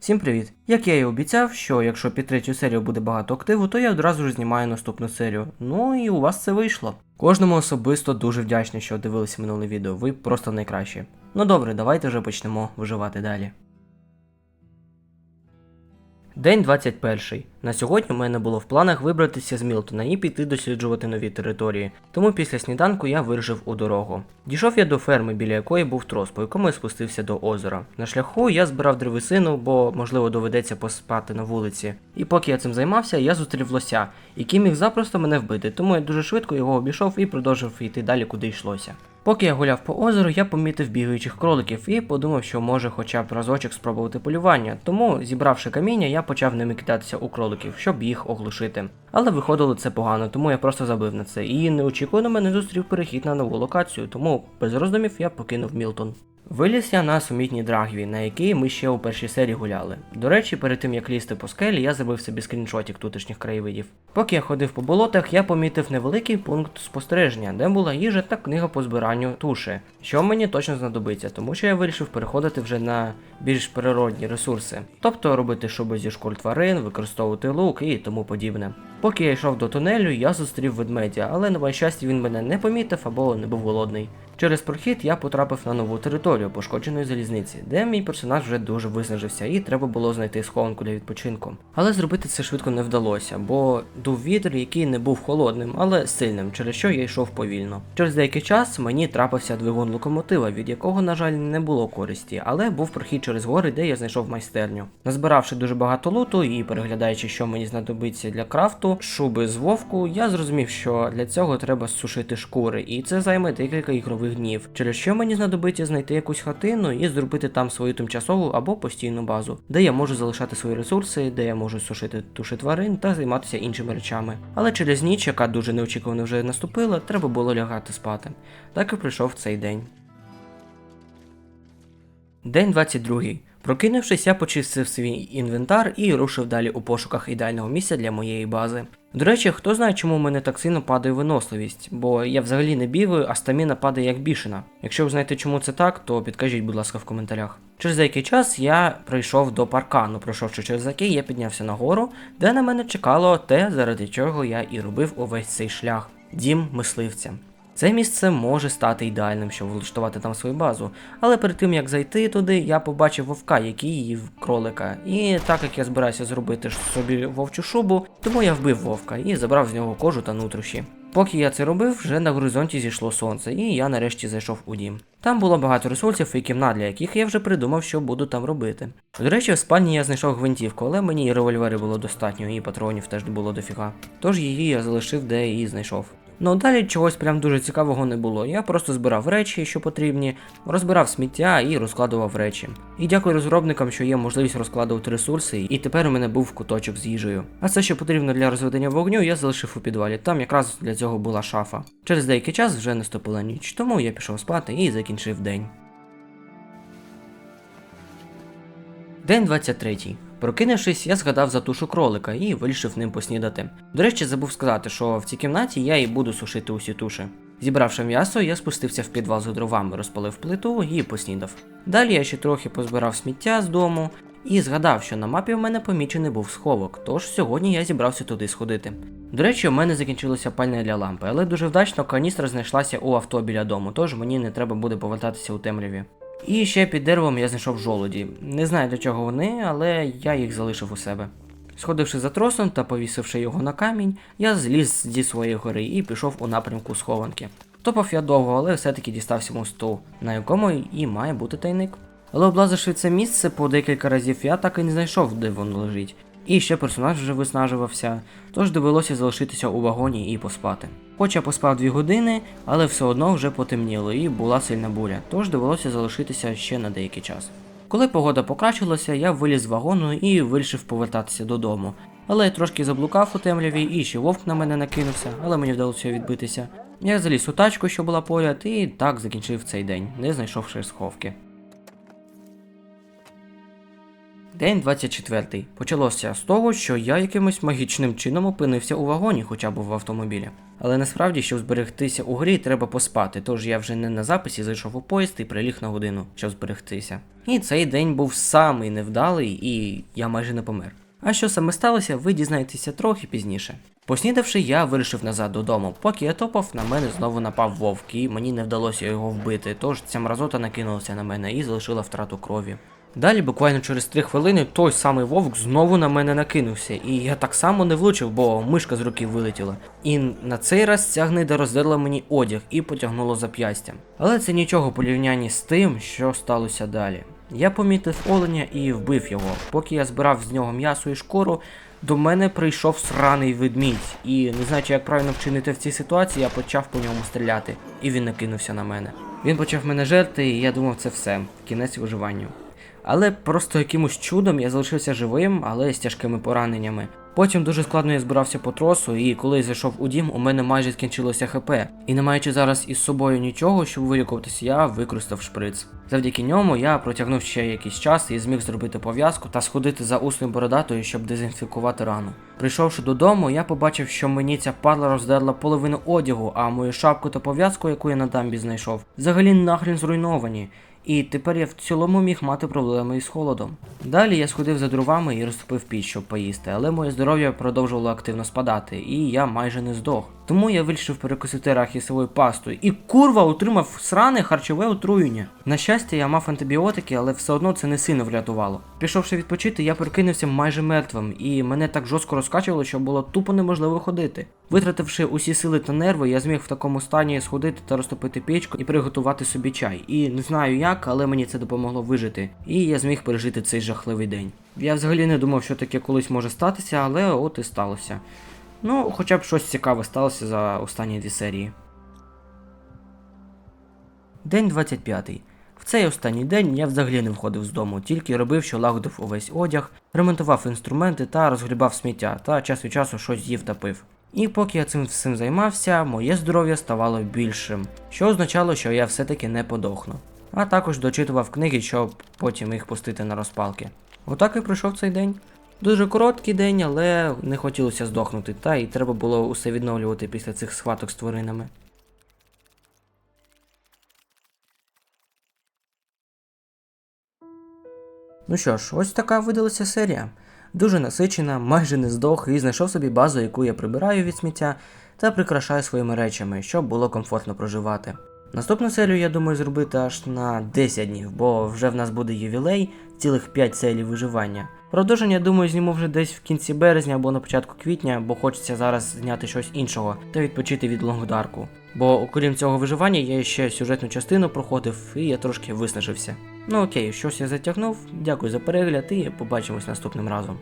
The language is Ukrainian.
Всім привіт! Як я і обіцяв, що якщо під третю серію буде багато активу, то я одразу ж знімаю наступну серію. Ну і у вас це вийшло. Кожному особисто дуже вдячний, що дивилися минуле відео. Ви просто найкращі. Ну добре, давайте вже почнемо виживати далі. День 21. На сьогодні у мене було в планах вибратися з Мілтона і піти досліджувати нові території. Тому після сніданку я вирушив у дорогу. Дійшов я до ферми, біля якої був трос, по якому я спустився до озера. На шляху я збирав древесину, бо можливо доведеться поспати на вулиці. І поки я цим займався, я зустрів лося, який міг запросто мене вбити, тому я дуже швидко його обійшов і продовжив йти далі, куди йшлося. Поки я гуляв по озеру, я помітив бігаючих кроликів і подумав, що може хоча б разочок спробувати полювання. Тому, зібравши каміння, я почав ними кидатися у кроликів, щоб їх оглушити. Але виходило це погано, тому я просто забив на це. І неочікувано мене зустрів перехід на нову локацію, тому без роздумів я покинув Мілтон. Виліз я на сумітній драгві, на якій ми ще у першій серії гуляли. До речі, перед тим як лізти по скелі, я зробив собі скріншотик тутешніх краєвидів. Поки я ходив по болотах, я помітив невеликий пункт спостереження, де була їжа та книга по збиранню туші, що мені точно знадобиться, тому що я вирішив переходити вже на більш природні ресурси, тобто робити шуби зі шкур тварин, використовувати лук і тому подібне. Поки я йшов до тунелю, я зустрів ведмедя, але на моє щастя він мене не помітив або не був голодний. Через прохід я потрапив на нову територію пошкодженої залізниці, де мій персонаж вже дуже виснажився, і треба було знайти схованку для відпочинку. Але зробити це швидко не вдалося, бо дув вітер, який не був холодним, але сильним, через що я йшов повільно. Через деякий час мені трапився двигун локомотива, від якого, на жаль, не було користі, але був прохід через гори, де я знайшов майстерню. Назбиравши дуже багато луту і переглядаючи, що мені знадобиться для крафту, шуби з вовку, я зрозумів, що для цього треба сушити шкури, і це займе декілька ігрових днів. Через що мені знадобиться знайти якусь хатину і зробити там свою тимчасову або постійну базу, де я можу залишати свої ресурси, де я можу сушити туші тварин та займатися іншими речами. Але через ніч, яка дуже неочікувано вже наступила, треба було лягати спати. Так і прийшов цей день. День 22. Прокинувшись, я почистив свій інвентар і рушив далі у пошуках ідеального місця для моєї бази. До речі, хто знає, чому в мене так сильно падає виносливість, бо я взагалі не бігаю, а стаміна падає як бішена. Якщо ви знаєте, чому це так, то підкажіть, будь ласка, в коментарях. Через деякий час я прийшов до паркану, пройшовши через який я піднявся нагору, де на мене чекало те, заради чого я і робив увесь цей шлях дім мисливця. Це місце може стати ідеальним, щоб влаштувати там свою базу. Але перед тим як зайти туди, я побачив вовка, який їв кролика. І так як я збираюся зробити собі вовчу шубу, тому я вбив вовка і забрав з нього кожу та нутрощі. Поки я це робив, вже на горизонті зійшло сонце, і я нарешті зайшов у дім. Там було багато ресурсів і кімнат, для яких я вже придумав, що буду там робити. До речі, в спальні я знайшов гвинтівку, але мені і револьвери було достатньо, і патронів теж було дофіга. Тож її я залишив, де її знайшов. Ну далі чогось прям дуже цікавого не було. Я просто збирав речі, що потрібні, розбирав сміття і розкладував речі. І дякую розробникам, що є можливість розкладувати ресурси, і тепер у мене був куточок з їжею. А все, що потрібно для розведення вогню, я залишив у підвалі. Там якраз для цього була шафа. Через деякий час вже наступила ніч, тому я пішов спати і закінчив день. День 23. Прокинувшись, я згадав за тушу кролика і вирішив ним поснідати. До речі, забув сказати, що в цій кімнаті я і буду сушити усі туші. Зібравши м'ясо, я спустився в підвал за дровами, розпалив плиту і поснідав. Далі я ще трохи позбирав сміття з дому і згадав, що на мапі в мене помічений був сховок, тож сьогодні я зібрався туди сходити. До речі, у мене закінчилося пальне для лампи, але дуже вдачно каністра знайшлася у авто біля дому, тож мені не треба буде повертатися у темряві. І ще під деревом я знайшов жолоді. Не знаю для чого вони, але я їх залишив у себе. Сходивши за тросом та повісивши його на камінь, я зліз зі своєї гори і пішов у напрямку схованки. Топав я довго, але все-таки дістався мосту, на якому і має бути тайник. Але облазивши це місце по декілька разів, я так і не знайшов, де воно лежить. І ще персонаж вже виснажувався, тож довелося залишитися у вагоні і поспати. Хоч я поспав дві години, але все одно вже потемніло і була сильна буря, тож довелося залишитися ще на деякий час. Коли погода покращилася, я виліз з вагону і вирішив повертатися додому. Але трошки заблукав у темряві і ще вовк на мене накинувся, але мені вдалося відбитися. Я заліз у тачку, що була поряд, і так закінчив цей день, не знайшовши сховки. День 24. Почалося з того, що я якимось магічним чином опинився у вагоні, хоча б в автомобілі. Але насправді, щоб зберегтися у грі, треба поспати, тож я вже не на записі зайшов у поїзд і приліг на годину, щоб зберегтися. І цей день був самий невдалий, і я майже не помер. А що саме сталося, ви дізнаєтеся трохи пізніше. Поснідавши, я вирішив назад додому. Поки я топав, на мене знову напав вовк, і мені не вдалося його вбити, тож ця мразота накинулася на мене і залишила втрату крові. Далі, буквально через 3 хвилини, той самий вовк знову на мене накинувся, і я так само не влучив, бо мишка з руки вилетіла. І на цей раз ця гнида роздерла мені одяг і потягнуло зап'ястям. Але це нічого порівнянні з тим, що сталося далі. Я помітив оленя і вбив його. Поки я збирав з нього м'ясо і шкуру, до мене прийшов сраний ведмідь, і не знаючи, як правильно вчинити в цій ситуації, я почав по ньому стріляти, і він накинувся на мене. Він почав мене жерти, і я думав, це все, кінець виживанню. Але просто якимось чудом я залишився живим, але з тяжкими пораненнями. Потім дуже складно я збирався по тросу, і коли я зайшов у дім, у мене майже скінчилося ХП. І не маючи зараз із собою нічого, щоб вилікуватися, я використав шприц. Завдяки ньому я протягнув ще якийсь час і зміг зробити пов'язку та сходити за усною бородатою, щоб дезінфікувати рану. Прийшовши додому, я побачив, що мені ця падла роздерла половину одягу, а мою шапку та пов'язку, яку я на дамбі знайшов, взагалі нахрен зруйновані. І тепер я в цілому міг мати проблеми із холодом. Далі я сходив за дровами і розтопив піч, щоб поїсти, але моє здоров'я продовжувало активно спадати, і я майже не здох. Тому я вирішив перекусити арахісовою пастою, і курва отримав сране харчове отруєння. На щастя, я мав антибіотики, але все одно це не сильно врятувало. Пішовши відпочити, я прикинувся майже мертвим, і мене так жорстко розкачувало, що було тупо неможливо ходити. Витративши усі сили та нерви, я зміг в такому стані сходити та розтопити печку і приготувати собі чай. І не знаю як, але мені це допомогло вижити. І я зміг пережити цей жахливий день. Я взагалі не думав, що таке колись може статися, але от і сталося. Ну, хоча б щось цікаве сталося за останні дві серії. День 25. В цей останній день я взагалі не входив з дому, тільки робив, що лагодив увесь одяг, ремонтував інструменти та розгрібав сміття, та час від часу щось їв та пив. І поки я цим всім займався, моє здоров'я ставало більшим, що означало, що я все-таки не подохну. А також дочитував книги, щоб потім їх пустити на розпалки. Отак і пройшов цей день. Дуже короткий день, але не хотілося здохнути, та й треба було усе відновлювати після цих схваток з тваринами. Ну що ж, ось така видалася серія. Дуже насичена, майже не здох і знайшов собі базу, яку я прибираю від сміття та прикрашаю своїми речами, щоб було комфортно проживати. Наступну серію я думаю зробити аж на 10 днів, бо вже в нас буде ювілей, цілих 5 серій виживання. Продовження, думаю, зніму вже десь в кінці березня або на початку квітня, бо хочеться зараз зняти щось іншого та відпочити від лонгдарку. Бо окрім цього виживання, я ще сюжетну частину проходив і я трошки виснажився. Ну окей, щось я затягнув. Дякую за перегляд і побачимось наступним разом.